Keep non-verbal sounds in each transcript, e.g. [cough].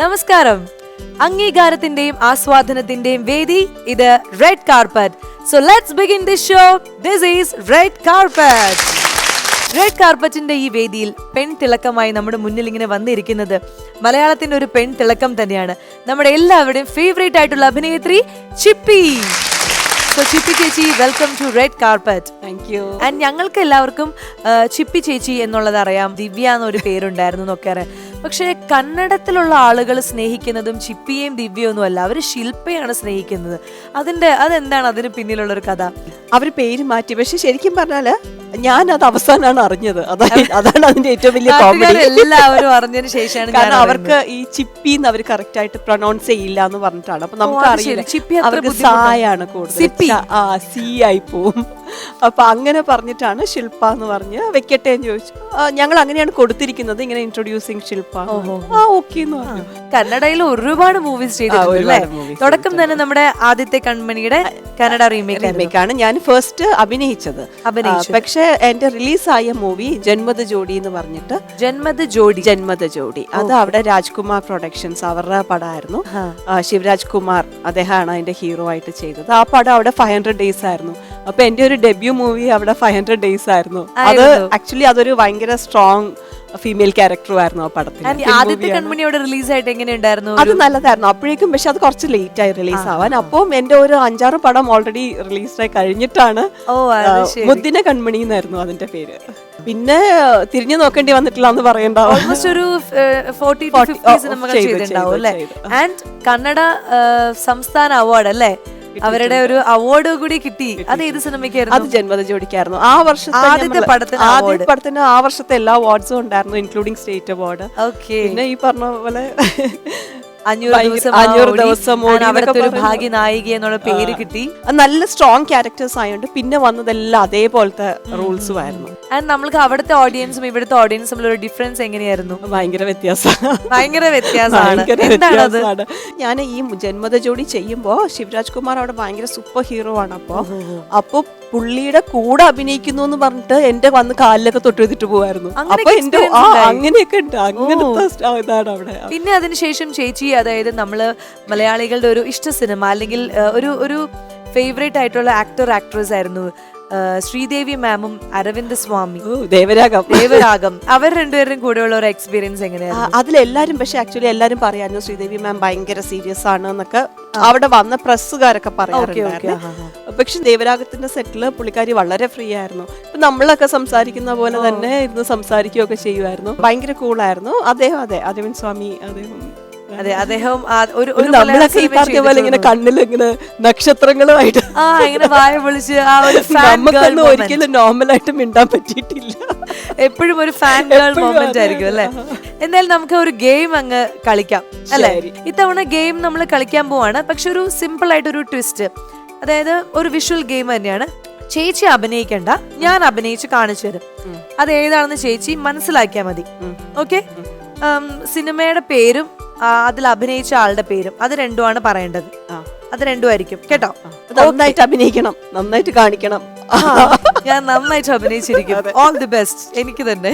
നമസ്കാരം. അംഗീകാരത്തിന്റെയും ആസ്വാദനത്തിന്റെയും വേദി ഇത് red carpet so let's begin this show this is red carpet red കാർപ്പറ്റിന്റെ ഈ വേദിയിൽ പെൺ തിളക്കമായി നമ്മുടെ മുന്നിൽ ഇങ്ങനെ വന്നിരിക്കുന്നത് മലയാളത്തിന്റെ ഒരു പെൺ തിളക്കം തന്നെയാണ്. നമ്മുടെ എല്ലാവരുടെയും ഫേവറേറ്റ് ആയിട്ടുള്ള അഭിനേത്രി ചിപ്പി. സോ ചിപ്പി ചേച്ചി welcome to red carpet thank you and ഞങ്ങൾക്ക് എല്ലാവർക്കും ചിപ്പി ചേച്ചി എന്നുള്ളത് അറിയാം. ദിവ്യ എന്നൊരു പേരുണ്ടായിരുന്നു എന്നൊക്കെ അറിയാം പക്ഷേ കന്നഡത്തിലുള്ള ആളുകൾ സ്നേഹിക്കുന്നതും ചിപ്പിയെയും ദിവ്യയൊന്നും അല്ല. അവർ ശില്പയാണ് സ്നേഹിക്കുന്നത്. അതിന്റെ അതെന്താണ് അതിന് പിന്നിലുള്ള ഒരു കഥ? അവർ പേര് മാറ്റി. പക്ഷെ ശരിക്കും പറഞ്ഞാൽ ഞാൻ അത് അവസാനമാണ് അറിഞ്ഞത് അതാണ് അതാണ് അതിന്റെ ഏറ്റവും വലിയ കോമഡി എല്ലാവരും അറിഞ്ഞതിന് ശേഷമാണ് കാരണം അവർക്ക് ഈ ചിപ്പി എന്ന് അവർ കറക്റ്റ് ആയിട്ട് പ്രൊനൗൺസ് ചെയ്യില്ല എന്ന് പറഞ്ഞിട്ടാണ്. അപ്പൊ നമുക്ക് അറിയില്ല അവർക്ക്. സായാണ് കൂടുതൽ. സി ആയി പോവും. അപ്പൊ അങ്ങനെ പറഞ്ഞിട്ടാണ് ശില്പ എന്ന് പറഞ്ഞ് വെക്കട്ടെ എന്ന് ചോദിച്ചു. ഞങ്ങൾ അങ്ങനെയാണ് കൊടുത്തിരിക്കുന്നത്. ഇങ്ങനെ ഇൻട്രൊഡ്യൂസിങ് ശില്പ. ആ ഓക്കെ എന്ന് പറഞ്ഞു. കന്നഡയിൽ ഒരുപാട് മൂവീസ് ചെയ്തിട്ടുണ്ട് തുടക്കം തന്നെ നമ്മുടെ ആദ്യത്തെ കൺമണിയുടെ കന്നഡ റീമേക്ക് ആണ്. ഞാൻ ഫസ്റ്റ് അഭിനയിച്ചത്. പക്ഷേ എന്റെ റിലീസായ മൂവി ജന്മത ജോഡി എന്ന് പറഞ്ഞിട്ട് ജന്മദ ജോഡി. ജന്മത ജോഡി. അത് അവിടെ രാജ്കുമാർ പ്രൊഡക്ഷൻസ് അവരുടെ പടമായിരുന്നു. ശിവരാജ് കുമാർ അദ്ദേഹമാണ് അതിന്റെ ഹീറോ ആയിട്ട് ചെയ്തത്. ആ പടം അവിടെ ഫൈവ് ഹൺഡ്രഡ് ഡേയ്സ് ആയിരുന്നു. അപ്പൊ എന്റെ ഒരു ഡെബ്യൂ മൂവി അവിടെ ഫൈവ് ഹൺഡ്രഡ് ഡേയ്സ് ആയിരുന്നു. അത് ആക്ച്വലി അതൊരു ഭയങ്കര സ്ട്രോങ് ഫീമെയിൽ ക്യാരക്ടറും ആയിരുന്നു ആ പടത്തിൽ ആദ്യത്തെ കൺമണി അവിടെ റിലീസ് ആയിട്ട് എങ്ങനെയുണ്ടായിരുന്നു അത് നല്ലതായിരുന്നു. അപ്പോഴേക്കും പക്ഷെ അത് കുറച്ച് ലേറ്റ് ആയി റിലീസ് ആവാൻ. അപ്പം എന്റെ ഒരു അഞ്ചാറ് പടം ഓൾറെഡി റിലീസായി കഴിഞ്ഞിട്ടാണ് ഓ ആ, ശരി. മുദ്ദിന കൺമണി എന്നായിരുന്നു അതിന്റെ പേര്. പിന്നെ തിരിഞ്ഞു നോക്കേണ്ടി വന്നിട്ടില്ല എന്ന് പറയണ്ട ഓൾമോസ്റ്റ് ഒരു ഫോർട്ടി ടു 40 ഫിഫ്റ്റി ഓ, സിനിമകൾ ചെയ്തു, ചെയ്തിട്ടുണ്ടാവും ചെയ്തു, അല്ലേ? ചെയ്തു. ആൻഡ് കന്നഡ സംസ്ഥാന അവാർഡ് അല്ലേ? അവരുടെ ഒരു അവാർഡ് കൂടി കിട്ടി. അത് ഏത് അത് ജന്മദ ജന്മത ജോഡിക്കായിരുന്നു. ആ വർഷത്തെ ആദ്യത്തെ പടത്തിന് ആദ്യ പടത്തിന് ആ വർഷത്തെ എല്ലാ അവാർഡ്സും ഉണ്ടായിരുന്നു ഇൻക്ലൂഡിംഗ് സ്റ്റേറ്റ് അവാർഡ് ഓക്കെ പിന്നെ ഈ പറഞ്ഞ പോലെ അഞ്ഞൂറ് ദിവസം അവിടുത്തെ ഒരു ഭാഗ്യ നായിക എന്നുള്ള പേര് കിട്ടി. നല്ല സ്ട്രോങ് ക്യാരക്ടേഴ്സ് ആയതുകൊണ്ട് പിന്നെ വന്നതെല്ലാം അതേപോലത്തെ റൂൾസും ആയിരുന്നു. ആൻഡ് നമ്മൾക്ക് അവിടുത്തെ ഓഡിയൻസും ഇവിടുത്തെ ഓഡിയൻസും തമ്മിലുള്ള ഒരു ഡിഫറൻസ് എങ്ങനെയായിരുന്നു? ഭയങ്കര വ്യത്യാസം ഭയങ്കര വ്യത്യാസമാണ്. എന്താണത്? ഞാൻ ഈ ജന്മദ ജോഡി ചെയ്യുമ്പോ ശിവരാജ് കുമാർ അവിടെ ഭയങ്കര സൂപ്പർ ഹീറോ ആണ് അപ്പൊ. അപ്പൊ പുള്ളിയുടെ കൂടെ അഭിനയിക്കുന്നു എന്ന് പറഞ്ഞിട്ട് എന്റെ വന്ന് കാലിലൊക്കെ തൊട്ട് എഴുതിട്ട് പോവായിരുന്നു. അപ്പൊ എന്റെ ആ അങ്ങനെയൊക്കെ ഉണ്ട്. അങ്ങനത്തെ ഇതാണ് അവിടെ. പിന്നെ അതിനുശേഷം ചേച്ചി അതായത് നമ്മൾ മലയാളികളുടെ ഒരു ഇഷ്ട സിനിമ അല്ലെങ്കിൽ ഒരു ഒരു ഫേവറേറ്റ് ആയിട്ടുള്ള ആക്ടർ ആക്ട്രസ് ആയിരുന്നു. ശ്രീദേവി മാമും അരവിന്ദ് സ്വാമി. ദേവരാഗം. ദേവരാഗം. അവർ രണ്ടുപേരും കൂടെയുള്ള ഒരു എക്സ്പീരിയൻസ് എങ്ങനെയാണ് അതിലെല്ലാരും പക്ഷെ ആക്ച്വലി എല്ലാരും പറയാനും ശ്രീദേവി മാം ഭയങ്കര സീരിയസ് ആണ് എന്നൊക്കെ. അവിടെ വന്ന പ്രസ്സുകാരൊക്കെ പറയാറുണ്ട് പറയാറുണ്ടായിരുന്നു. പക്ഷെ ദേവരാഗത്തിന്റെ സെറ്റിൽ പുള്ളിക്കാരി വളരെ ഫ്രീ ആയിരുന്നു. ഇപ്പൊ നമ്മളൊക്കെ സംസാരിക്കുന്ന പോലെ തന്നെ ഇരുന്ന് സംസാരിക്കുകയൊക്കെ ചെയ്യുമായിരുന്നു. ഭയങ്കര കൂളായിരുന്നു അദ്ദേഹം അതെ അരവിന്ദ് സ്വാമി അദ്ദേഹം അതെ അദ്ദേഹം ഒരു ഒരു നമ്മളൊക്കെ ഈ പറഞ്ഞ പോലെ ഇങ്ങനെ. കണ്ണിൽ ഇങ്ങനെ നക്ഷത്രങ്ങളുമായിട്ട് ആ ഇങ്ങനെ വായ വിളിച്ച് ആ ഒരു [laughs] ഫാൻ നമുക്കൊന്നും ഒരിക്കലും നോർമലായിട്ട് മിണ്ടാൻ പറ്റിയിട്ടില്ല. എപ്പോഴും ഒരു ഫാൻ ഗേൾ മൊമെന്റ് ആയിരിക്കും അല്ലെ? എന്തായാലും നമുക്ക് ഒരു ഗെയിം അങ്ങ് കളിക്കാം അല്ലെ. ഇത്തവണ ഗെയിം നമ്മൾ കളിക്കാൻ പോവാണ്. പക്ഷെ ഒരു സിമ്പിൾ ആയിട്ട് ഒരു ട്വിസ്റ്റ് അതായത് ഒരു വിഷ്വൽ ഗെയിം തന്നെയാണ്. ചേച്ചി അഭിനയിക്കണ്ട ഞാൻ അഭിനയിച്ച് കാണിച്ചു തരും. അത് ഏതാണെന്ന് ചേച്ചി മനസ്സിലാക്കിയാൽ മതി. ഓക്കെ സിനിമയുടെ പേരും അതിൽ അഭിനയിച്ച ആളുടെ പേരും. അത് രണ്ടുമാണ് പറയേണ്ടത്. അത് രണ്ടും ആയിരിക്കും കേട്ടോ നന്നായിട്ട് അഭിനയിക്കണം. നന്നായിട്ട് കാണിക്കണം. ഞാൻ നന്നായിട്ട് അഭിനയിച്ചിരിക്കും. ഓൾ ദി ബെസ്റ്റ് എനിക്ക് തന്നെ.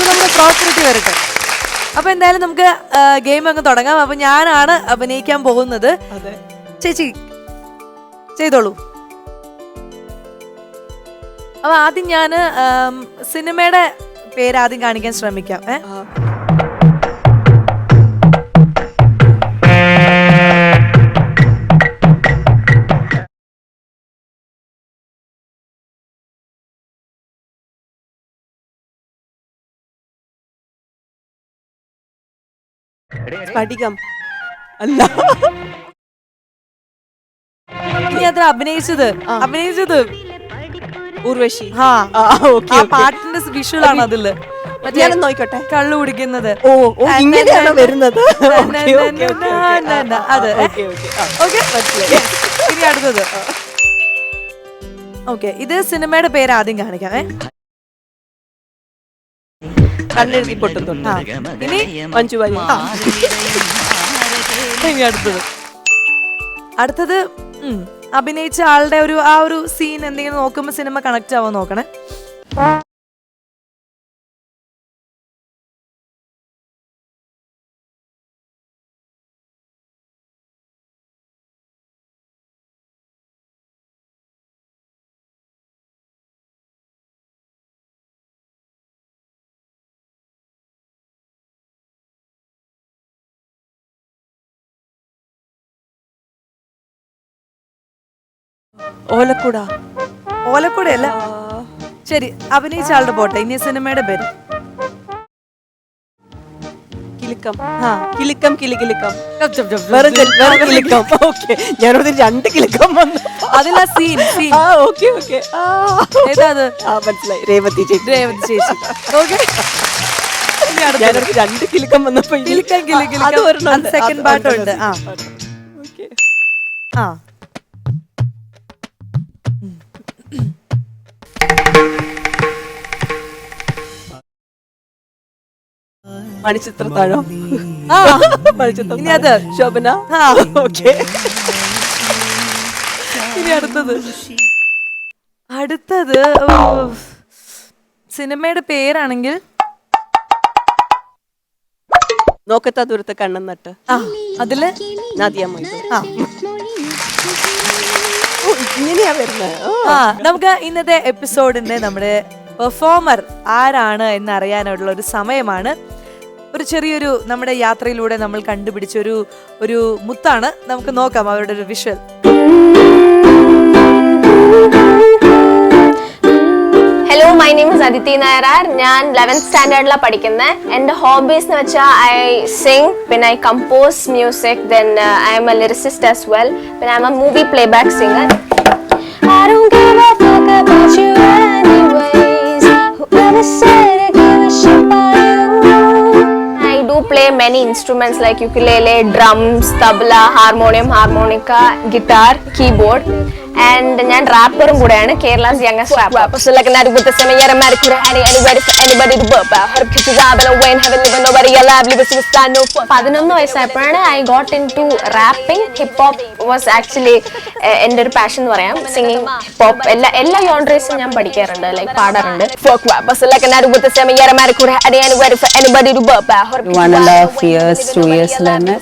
നമ്മുടെ പ്രോപ്പർട്ടി വരട്ടെ. അപ്പൊ എന്തായാലും നമുക്ക് ഗെയിം അങ്ങ് തുടങ്ങാം. അപ്പൊ ഞാനാണ് അഭിനയിക്കാൻ പോകുന്നത്. ചേച്ചി ചെയ്തോളൂ. അപ്പൊ ആദ്യം ഞാൻ സിനിമയുടെ പേര് ആദ്യം കാണിക്കാൻ ശ്രമിക്കാം. ഏ? സ്ഫടികം. അല്ല. നീ അത്ര അഭിനയിച്ചത്? അഭിനയിച്ചത്? ഉർവശി. ആ ആ ഓക്കെ ആ പാട്ടിന്റെ വിഷ്വൽ ആണ് അതിൽ. ഞാനൊന്ന് നോക്കട്ടെ. നോയിക്കോട്ടെ കള്ളു കുടിക്കുന്നത്. ഓ ഓ ഇങ്ങനെയാണ് വരുന്നത്? അത്, ഇനി അടുത്തത്. ഓക്കെ ഇത് സിനിമയുടെ പേര് ആദ്യം കാണിക്കാം ഏ? കണ്ണെഴുതി പൊട്ടുന്നുണ്ട് ആ. ഇനി മഞ്ജു വാര്യർ ആ. ഇനി അടുത്തത് അടുത്തത് ഉം, അഭിനയിച്ച ആളുടെ ഒരു ആ ഒരു സീൻ എന്തെങ്കിലും നോക്കുമ്പോ സിനിമ കണക്ട് ആവാൻ നോക്കണേ ഓലക്കുട. ഓലക്കൂടെയല്ല. ശരി അഭിനയിച്ച ആളുടെ പോട്ടെ. ഇനി സിനിമയുടെ പേര്. കിലുക്കം. ആ. കിലുക്കം കിലി കിലുക്കം. ചപ്പ് ചപ്പ് ചപ്പ് വേറെ ചപ്പ്. വേറെ കിലുക്കം. ഓക്കെ. ഞാനോട് രണ്ട് കിലുക്കം വന്നു. അതിലാ സീൻ സീൻ ആ ഓക്കെ ഓക്കെ. ആ. ഏതാ അത്? ആ മനസ്സിലായി. രേവതി ചേച്ചി. രേവതി ചേച്ചി. ഓക്കെ. ഞാനൊരു രണ്ട് കിലുക്കം വന്നപ്പോ ഇനി- കിലുക്കം, കിലുക്കം. അത് സെക്കൻഡ് ഉണ്ട്. ആ. ആ. മണിച്ചിത്രത്താഴം. ആ മണിച്ചിത്രം. ഇനി അത്. ശോഭന. ആ. ഓക്കെ. ഇനി അടുത്തത്. അടുത്തത് ഓ, സിനിമയുടെ പേരാണെങ്കിൽ? നോക്കത്താ ദൂരത്തെ കണ്ണൻ നട്ട്. ആ അതിൽ? നാദിയ ആ. ഓ ഇങ്ങനെയാ വരുന്നത് ആ നമുക്ക് ഇന്നത്തെ എപ്പിസോഡിന്റെ നമ്മുടെ പെർഫോമർ ആരാണ് എന്ന് അറിയാനുള്ള ഒരു സമയമാണ്. ഒരു ചെറിയൊരു നമ്മുടെ യാത്രയിലൂടെ നമ്മൾ കണ്ടുപിടിച്ച ഒരു ഒരു മുത്താണ്. നമുക്ക് നോക്കാം അവരുടെ ഒരു visual hello my name is Aditi നായരാർ ഞാൻ ലെവൻത്ത് സ്റ്റാൻഡേർഡിലാണ് പഠിക്കുന്നത് എന്റെ ഹോബീസ് എന്ന് വെച്ചാൽ ഐ സിംഗ് പിന്നെ I compose music then I am a lyricist as well പിന്നെ I am a movie play back singer instruments like ukulele, drums, tabla, harmonium, harmonica, guitar, keyboard and ഞാൻ റാപ്പറും കൂടെയാണ് Kerala's youngest rapper. പതിനൊന്ന് വയസ്സായപ്പോഴാണ് I got into rapping hip hop was actually എന്റെ ഒരു passion എന്ന് പറയാം singing hip hop എല്ലാ എല്ലാ ജോൺറേസും ഞാൻ പഠിക്കാറുണ്ട് ലൈക്ക് പാടാറുണ്ട് one and half years to തന്നെ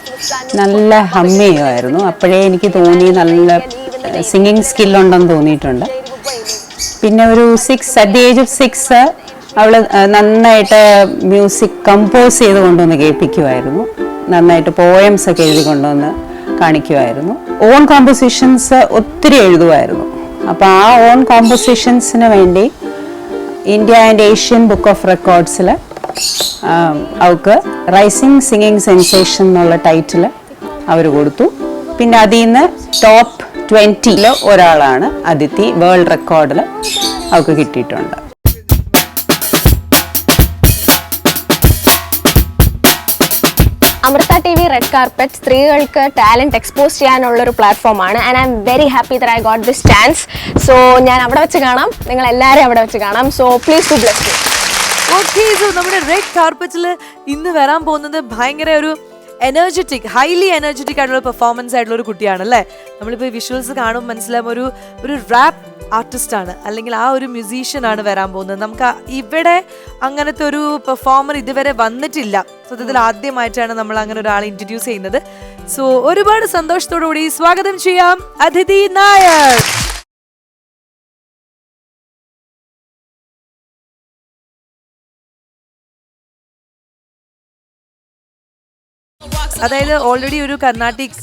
നല്ല ഹം ചെയ്യുമായിരുന്നു അപ്പോഴേ എനിക്ക് തോന്നി നല്ല സിംഗിങ് സ്കില്ലുണ്ടെന്ന് തോന്നിയിട്ടുണ്ട്. പിന്നെ ഒരു six at the age of six അവൾ നന്നായിട്ട് മ്യൂസിക് കമ്പോസ് ചെയ്ത് കൊണ്ടുവന്ന് കേൾപ്പിക്കുമായിരുന്നു നന്നായിട്ട് പോയംസ് ഒക്കെ എഴുതി കൊണ്ടുവന്ന് കാണിക്കുമായിരുന്നു ഓൺ കോമ്പോസിഷൻസ് ഒത്തിരി എഴുതുമായിരുന്നു അപ്പോൾ ആ ഓൺ കോമ്പോസിഷൻസിന് വേണ്ടി India and Asian book of റെക്കോർഡ്സിൽ അവൾക്ക് റൈസിങ് സിംഗിങ് സെൻസേഷൻ എന്നുള്ള ടൈറ്റിൽ അവർ കൊടുത്തു. പിന്നെ അതിൽ നിന്ന് ടോപ്പ് ട്വന്റിയിൽ ഒരാളാണ് അതിഥി വേൾഡ് റെക്കോർഡിൽ അവൾക്ക് കിട്ടിയിട്ടുണ്ട്. Amrita T V red carpet സ്ത്രീകൾക്ക് ടാലന്റ് എക്സ്പോസ് ചെയ്യാനുള്ള ഒരു പ്ലാറ്റ്ഫോമാണ് and I am very happy that I got this chance so ഞാൻ അവിടെ വെച്ച് കാണാം. നിങ്ങൾ എല്ലാവരും അവിടെ വെച്ച് കാണാം. So please to bless you okay so നമ്മുടെ റെഡ് കാർപ്പറ്റിൽ ഇന്ന് വരാൻ പോകുന്നത് ഭയങ്കര ഒരു എനർജറ്റിക് ഹൈലി എനർജറ്റിക് ആയിട്ടുള്ള പെർഫോമൻസ് ആയിട്ടുള്ള ഒരു കുട്ടിയാണ് അല്ലേ? നമ്മളിപ്പോൾ വിഷ്വൽസ് കാണുമ്പോൾ മനസ്സിലാവും ഒരു ഒരു റാപ്പ് ആർട്ടിസ്റ്റ് ആണ് അല്ലെങ്കിൽ ആ ഒരു മ്യൂസീഷ്യൻ ആണ് വരാൻ പോകുന്നത്. നമുക്ക് ഇവിടെ അങ്ങനത്തെ ഒരു പെർഫോമർ ഇതുവരെ വന്നിട്ടില്ല. സത്യത്തിൽ ആദ്യമായിട്ടാണ് നമ്മൾ അങ്ങനെ ഒരാളെ ഇൻട്രൊഡ്യൂസ് ചെയ്യുന്നത്. സോ ഒരുപാട് സന്തോഷത്തോടു കൂടി സ്വാഗതം ചെയ്യാം. അതിഥി നായർ. അതായത് ഓൾറെഡി ഒരു കർണാട്ടിക്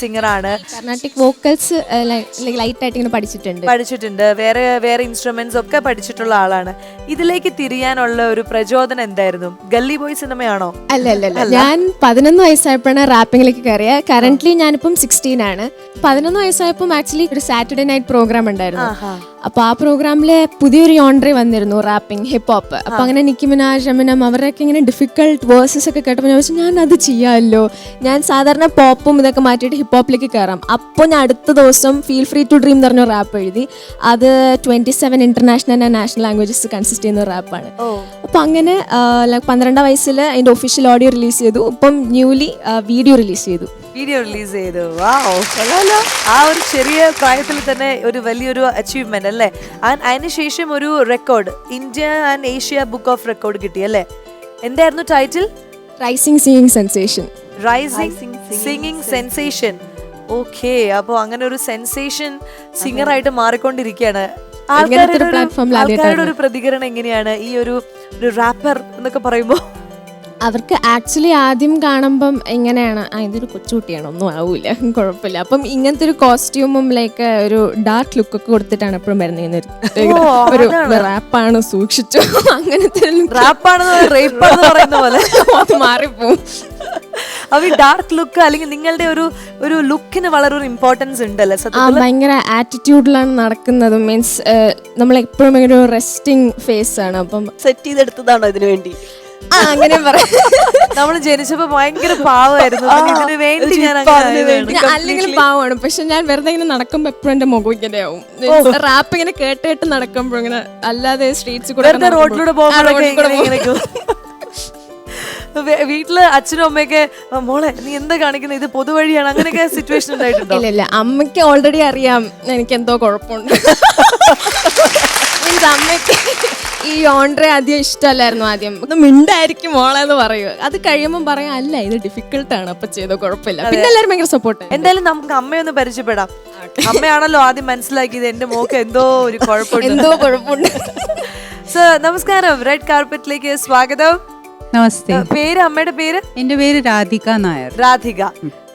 സിംഗർ ആണ്. കർണാട്ടിക് വോക്കൽസ് ലൈറ്റ് ആയിട്ട് ഇങ്ങനെ പഠിച്ചിട്ടുണ്ട്. പഠിച്ചിട്ടുണ്ട്. വേറെ വേറെ ഇൻസ്ട്രുമെന്റ്സ് ഒക്കെ പഠിച്ചിട്ടുള്ള ആളാണ്. ഇതിലേക്ക് തിരിയാനുള്ള ഒരു പ്രചോദനം എന്തായിരുന്നു? ഗല്ലി ബോയ് സിനിമയാണോ? അല്ല അല്ല. ഞാൻ പതിനൊന്ന് വയസ്സായപ്പോഴാണ് റാപ്പിംഗിലേക്ക് കയറിയ. കറന്റ്ലി ഞാനിപ്പം സിക്സ്റ്റീൻ ആണ്. പതിനൊന്ന് വയസ്സായപ്പോൾ ആക്ച്വലി ഒരു സാറ്റർഡേ നൈറ്റ് പ്രോഗ്രാം ഉണ്ടായിരുന്നു. അപ്പൊ ആ പ്രോഗ്രാമിൽ പുതിയൊരു യോൺട്രി വന്നിരുന്നു റാപ്പിംഗ് ഹിപ്പ് ഹോപ്പ് അപ്പൊ അങ്ങനെ നിക്കി മിനാജ് അമിനം അവരൊക്കെ ഇങ്ങനെ ഡിഫിക്കൾട്ട് വേഴ്സസ് ഒക്കെ കേട്ടപ്പോൾ ഞാൻ വെച്ചാൽ ഞാൻ അത് ചെയ്യാമല്ലോ. ഞാൻ സാധാരണ പോപ്പും ഇതൊക്കെ മാറ്റിയിട്ട് ഹിപ്പ് ഹോപ്പിലേക്ക് കയറാം. അപ്പോൾ ഞാൻ അടുത്ത ദിവസം ഫീൽ ഫ്രീ ടു ഡ്രീം എന്ന് പറഞ്ഞ റാപ്പ് എഴുതി. അത് twenty seven international and national languages consist ചെയ്യുന്ന റാപ്പാണ് അപ്പോൾ അങ്ങനെ ലൈക്ക് പന്ത്രണ്ടാം വയസ്സിൽ അതിന്റെ ഒഫീഷ്യൽ ഓഡിയോ റിലീസ് ചെയ്തു. ഇപ്പം ന്യൂലി വീഡിയോ റിലീസ് ചെയ്തു. വീഡിയോ റിലീസ് ചെയ്തു. വാവ് ആ ഒരു ചെറിയ പ്രായത്തിൽ തന്നെ ഒരു വലിയൊരു അച്ചീവ്മെന്റ് അല്ലേ? ആ- അതിനുശേഷം ഒരു record India and Asia book of record കിട്ടി അല്ലേ? എന്തായിരുന്നു title rising singing sensation rising singing sensation okay അപ്പോൾ അങ്ങനെ ഒരു സെൻസേഷൻ സിംഗർ ആയിട്ട് മാറിക്കൊണ്ടിരിക്കുകയാണ്. ആൾക്കാരുടെ ഒരു- പ്രതികരണം എങ്ങനെയാണ്? ഈ ഒരു ഒരു റാപ്പർ എന്നൊക്കെ പറയുമ്പോൾ അവർക്ക് ആക്ച്വലി ആദ്യം കാണുമ്പം എങ്ങനെയാണ്? ആ ഇതൊരു കൊച്ചുകുട്ടിയാണ് ഒന്നും ആവൂല കുഴപ്പമില്ല. അപ്പം ഇങ്ങനത്തെ ഒരു കോസ്റ്റ്യൂമും ലൈക്ക് ഒരു ഡാർക്ക് ലുക്ക് ഒക്കെ കൊടുത്തിട്ടാണ് എപ്പോഴും വരുന്നത്. ഒരു. റാപ്പാണ് സൂക്ഷിച്ചു. [laughs] അങ്ങനത്തെ [laughs] മാറിപ്പോവും. അപ്പൊ ഈ ഡാർക്ക് ലുക്ക് അല്ലെങ്കിൽ നിങ്ങളുടെ ഒരു ഒരു ലുക്കിന് വളരെ ഒരു ഇമ്പോർട്ടൻസ് ഉണ്ടല്ലേ? ഭയങ്കര ആറ്റിറ്റ്യൂഡിലാണ് നടക്കുന്നത്. മീൻസ് നമ്മൾ എപ്പോഴും ഒരു റെസ്റ്റിംഗ് ഫേസ് ആണ്. അപ്പം സെറ്റ് ചെയ്തെടുത്തതാണോ ഇതിനു വേണ്ടി? അങ്ങനെ പറയാം. നമ്മൾ ജനിച്ചപ്പോ ഭയങ്കര പാവമായിരുന്നു. വേണ്ടി ഞാൻ അല്ലെങ്കിൽ പാവമാണ്. പക്ഷെ ഞാൻ വെറുതെ ഇങ്ങനെ നടക്കുമ്പോ എപ്പോഴും എന്റെ മുഖം ഇങ്ങനെ ആവും. റാപ്പ് ഇങ്ങനെ കേട്ട് കേട്ട് നടക്കുമ്പോ ഇങ്ങനെ അല്ലാതെ സ്ട്രീറ്റ്സ് കൂടെ റോഡിലൂടെ പോകുമ്പോഴൊക്കെ വീട്ടിൽ അച്ഛനും അമ്മയൊക്കെ മോളെ നീ എന്താ കാണിക്കുന്നത് ഇത് പൊതുവഴിയാണ്. അങ്ങനെയൊക്കെ സിറ്റുവേഷൻ ഉണ്ടായിട്ടുണ്ടോ? ഇല്ല ഇല്ല. അമ്മയ്ക്ക് ഓൾറെഡി അറിയാം എനിക്ക് എന്തോ കുഴപ്പമുണ്ട്. [laughs] അമ്മയ്ക്ക് ഈ ഓൺഡ്രെ ആദ്യം ഇഷ്ടമല്ലായിരുന്നു ആദ്യം. ഒന്ന് മിണ്ടായിരിക്കും മോളെന്ന് പറയൂ. അത് കഴിയുമ്പോൾ പറയാം അല്ല ഇത് ഡിഫിക്കൽട്ട് ആണ്. അപ്പൊ ചെയ്തോ കുഴപ്പമില്ല. പിന്നെ എല്ലാവരും ഭയങ്കര സപ്പോർട്ട് എന്തായാലും നമുക്ക് അമ്മയൊന്ന് പരിചയപ്പെടാം. അമ്മയാണല്ലോ ആദ്യം മനസ്സിലാക്കിയത് എന്റെ മോക്ക് എന്തോ ഒരു കുഴപ്പമുണ്ട്. എന്തോ കുഴപ്പമുണ്ട്. [laughs] സർ നമസ്കാരം. റെഡ് കാർപ്പറ്റിലേക്ക് സ്വാഗതം. നമസ്തേ. പേര് അമ്മയുടെ പേര്? എന്റെ പേര് രാധിക നായർ. രാധിക.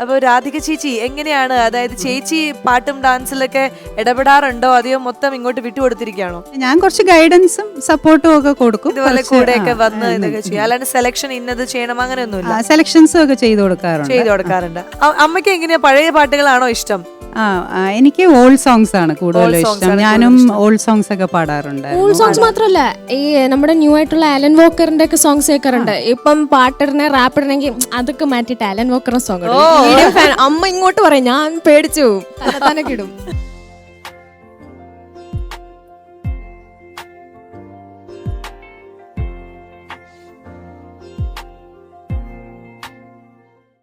അപ്പൊ രാധിക ചേച്ചി എങ്ങനെയാണ്? അതായത് ചേച്ചി പാട്ടും ഡാൻസിലൊക്കെ ഇടപെടാറുണ്ടോ? അതെയോ മൊത്തം ഇങ്ങോട്ട് വിട്ടുകൊടുത്തിരിക്കുകയാണോ? ഞാൻ കുറച്ച് ഗൈഡൻസും സപ്പോർട്ടും ഒക്കെ കൊടുക്കും. ഇതുപോലെ കൂടെയൊക്കെ വന്ന് ഇതൊക്കെ ചെയ്യും. അല്ലാണ്ട് സെലക്ഷൻ ഇന്നത് ചെയ്യണം അങ്ങനെയൊന്നുമില്ല. സെലക്ഷൻസും ഒക്കെ ചെയ്തു കൊടുക്കാറുണ്ട്. ചെയ്തു കൊടുക്കാറുണ്ട്. അമ്മയ്ക്ക് എങ്ങനെയാ? പഴയ പാട്ടുകളാണോ ഇഷ്ടം? ആ എനിക്ക് ഓൾഡ് സോങ്സ് ആണ് കൂടുതലും ഇഷ്ടം. ഞാനും ഓൾഡ് സോങ്സ് ഒക്കെ പാടാറുണ്ട്. ഓൾഡ് സോങ്സ് മാത്രമല്ല ഈ നമ്മുടെ ന്യൂ ആയിട്ടുള്ള ആലൻ വോക്കറിന്റെ ഒക്കെ സോങ്സ് കേൾക്കാറുണ്ട് ഇപ്പം പാട്ടിടനെ റാപ്പ് ഇടണമെങ്കിൽ അതൊക്കെ മാറ്റിട്ട് ആലൻ വോക്കറിന്റെ സോങ് അമ്മ ഇങ്ങോട്ട് പറയും ഞാൻ പേടിച്ചു. കിടും [laughs]